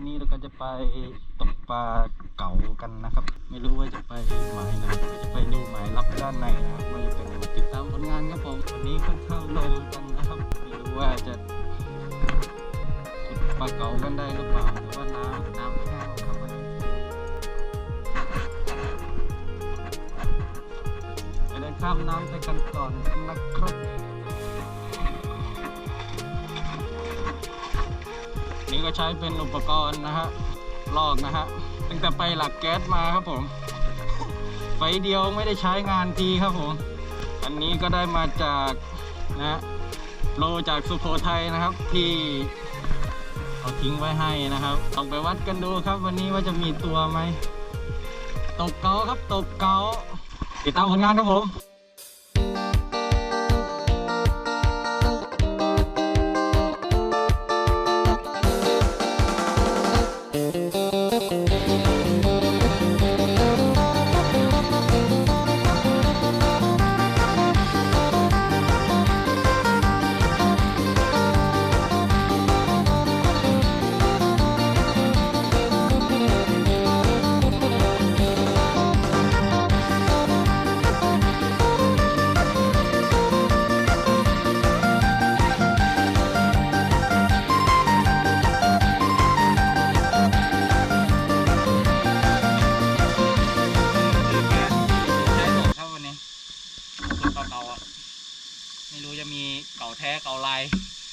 วันนี้เราก็จะไปตกปลาเก๋ากันนะครับ ไม่รู้ว่าจะไปหมายไหนจะไปดูหมายรับด้านในนะครับว่าจะเป็นติดตามผลงานครับผมวันนี้ค่อนข้างลมกันนะครับไม่รู้ว่าจะขุดปลาเก๋ากันได้หรือเปล่าหรือว่าน้ำน้ำแห้งครับวันนี้ไปเดินข้ามน้ำไปกันก่อนนะครับ นี่ก็ใช้เป็นอุปกรณ์นะฮะลอกนะฮะตั้งแต่ไปหลักแก๊สมาครับผม ไฟเดียวไม่ได้ใช้งานทีครับผม อันนี้ก็ได้มาจากนะฮะโลจากสุโขทัยนะครับ ที่เอาทิ้งไว้ให้นะครับต้องไปวัดกันดูครับ วันนี้ว่าจะมีตัวไหมตกเกาครับตกเกาติดตามผลงานครับผม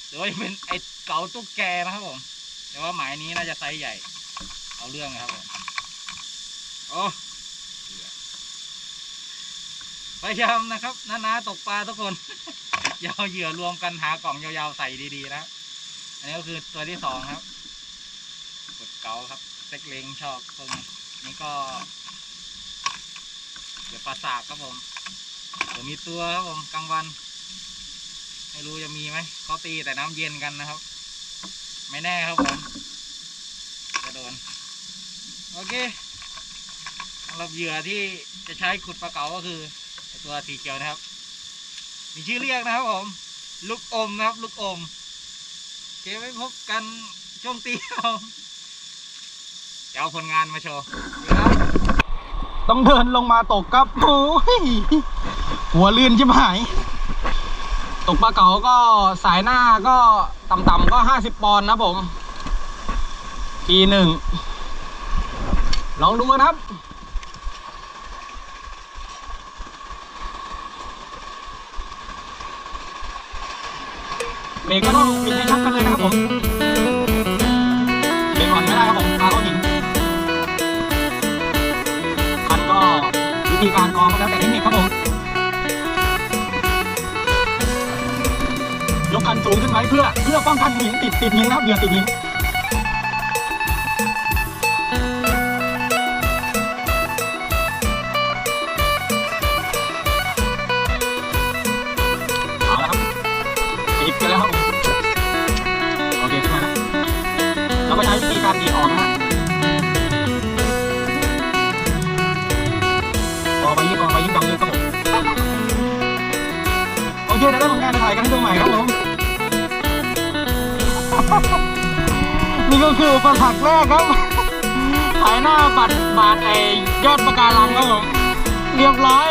หรือว่าเป็นไอเก่าตุ๊กแกนะครับผม แต่ว่าหมายนี้น่าจะไซส์ใหญ่ เอาเรื่องนะครับผมโอ้พยายามนะครับน้าๆตกปลาทุกคนอย่าเอาเหยื่อรวมกันหากล่องยาวๆใส่ดีๆนะ อันนี้ก็คือตัวที่สองครับกดเก๋าครับเซ็กเลงชอบตรงนี้ก็ เดี๋ยวปลาสากครับผมเดี๋ยวมีตัวครับผมกลางวัน ไม่รู้จะมีไหมเขาตีแต่น้ำเย็นกันนะครับ ไม่แน่ครับผมจะโดน โอเคสำหรับเหยื่อที่จะใช้ขุดปลาเก๋าก็คือตัวสีเขียวนะครับ มีชื่อเรียกนะครับผม ลูกอมนะครับ ลูกอมโอเคไว้พบกันช่วงตีเราจะเอาผลงานมาโชว์ต้องเดินลงมาตกครับโอ้ยหัวลื่นชิบหาย ตกปลาเก๋าก็สายหน้าก็ต่ำๆก็ห้าสิบปอนด์นะผมปีหนึ่ง ลองดูนะครับ เบรกก็ต้องปิดให้ชัดกันเลยนะครับผม เบรกก่อนไม่ได้ครับผมพาเขาหินคันก็วิธีการกองก็แล้วแต่ สูงขึ้นไว้เพื่อเพื่อป้องกันหินติดติดหินนะครับเหยื่อติดหินเอาละครับติดไปแล้วครับผมโอเคขึ้นมานะแล้วก็ใช้วิธีการดีดออกนะฮะกองไปยิ่งกองไปยิ่งดังเลยครับผมโอเคเดี๋ยวได้ผลงานถ่ายกันให้ดูใหม่ครับผม คืออุปสรรคแรกครับถ่ายหน้าบัตรบาทไอยอดประการังครับผม เรียบร้อย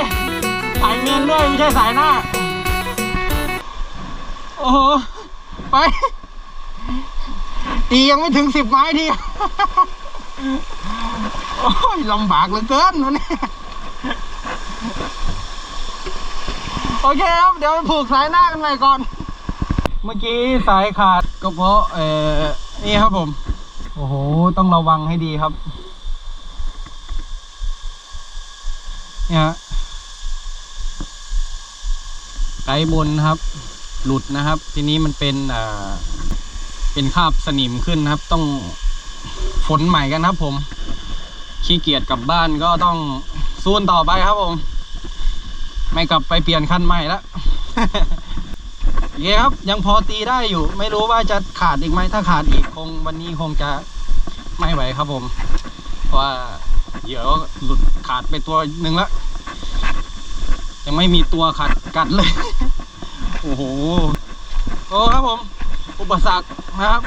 ถ่ายเงินด้วยไม่ใช่สายหน้า โอ้โห ไป ตียังไม่ถึงสิบไม้ที โอ้ยลำบากเหลือเกินวันนี้โอเคครับ เดี๋ยวไปผูกสายหน้ากันใหม่ก่อน เมื่อกี้สายขาดก็เพราะเอ่อนี่ครับผม โอ้โห ต้องระวังให้ดีครับ เนี่ยฮะไกด์บนครับ หลุดนะครับ ทีนี้มันเป็นเอ่อเป็นคาบสนิมขึ้นนะครับ ต้องฝนใหม่กันครับผม ขี้เกียจกลับบ้านก็ต้องซูนต่อไปครับผม ไม่กลับไปเปลี่ยนคันใหม่ละโอเคครับ ยังพอตีได้อยู่ ไม่รู้ว่าจะขาดอีกไหมถ้าขาดอีกคงวันนี้คงจะไม่ไหวครับผมเพราะว่าเหยื่อก็หลุดขาดไปตัวหนึ่งแล้วยังไม่มีตัวขัดกัดเลย โอ้โหโอ้ครับผม อุปสรรคนะครับ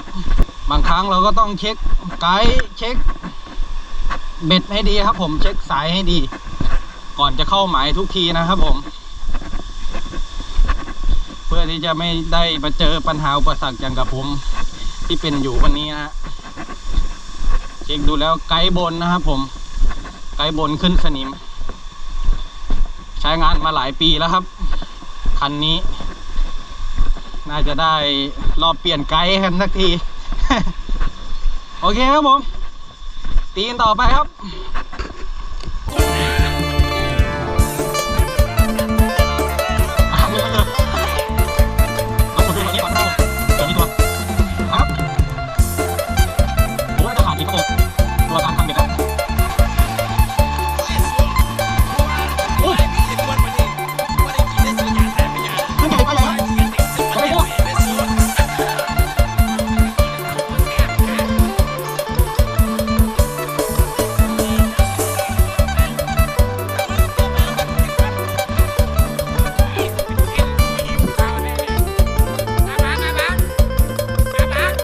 บางครั้งเราก็ต้องเช็คไกด์เช็ค เบ็ดให้ดีครับผมเช็คสายให้ดี ก่อนจะเข้าหมายทุกทีนะครับผม พื่อที่จะไม่ได้มาเจอปัญหาอุปสรรคอย่างกับผมที่เป็นอยู่วันนี้นะฮะเช็คดูแล้วไกด์บนนะครับผม ไกด์บนขึ้นสนิม ใช้งานมาหลายปีแล้วครับ คันนี้ น่าจะได้รอบเปลี่ยนไกด์กันสักที โอเคครับผม ตีนต่อไปครับ